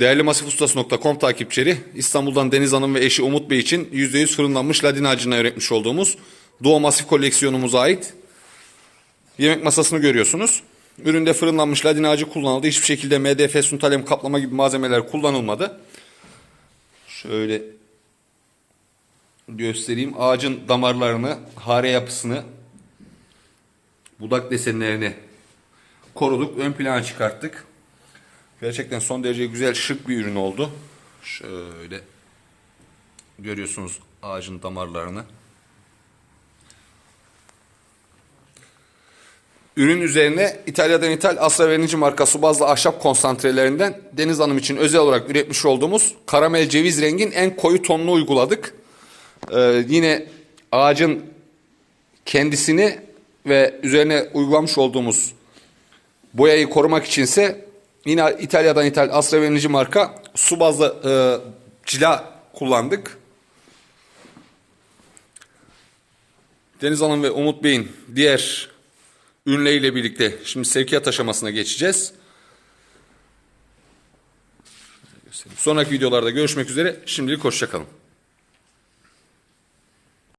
Değerli masifustas.com takipçileri, İstanbul'dan Deniz Hanım ve eşi Umut Bey için %100 fırınlanmış ladin ağacına üretmiş olduğumuz Doğu Masif koleksiyonumuza ait yemek masasını görüyorsunuz. Üründe fırınlanmış ladin ağacı kullanıldı. Hiçbir şekilde MDF, suntalem kaplama gibi malzemeler kullanılmadı. Şöyle göstereyim. Ağacın damarlarını, hare yapısını, budak desenlerini koruduk. Ön plana çıkarttık. Gerçekten son derece güzel, şık bir ürün oldu. Şöyle görüyorsunuz ağacın damarlarını. Ürün üzerine İtalya'dan ithal Asra Vernici marka su bazlı ahşap konsantrelerinden Deniz Hanım için özel olarak üretmiş olduğumuz karamel ceviz rengin en koyu tonunu uyguladık. Ee, yine ağacın kendisini ve üzerine uygulamış olduğumuz boyayı korumak içinse yine İtalya'dan ithal Asra Vernici marka su bazlı e, cila kullandık. Deniz Hanım ve Umut Bey'in diğer ürünleriyle birlikte şimdi sevkiyat aşamasına geçeceğiz. Sonraki videolarda görüşmek üzere. Şimdilik hoşçakalın.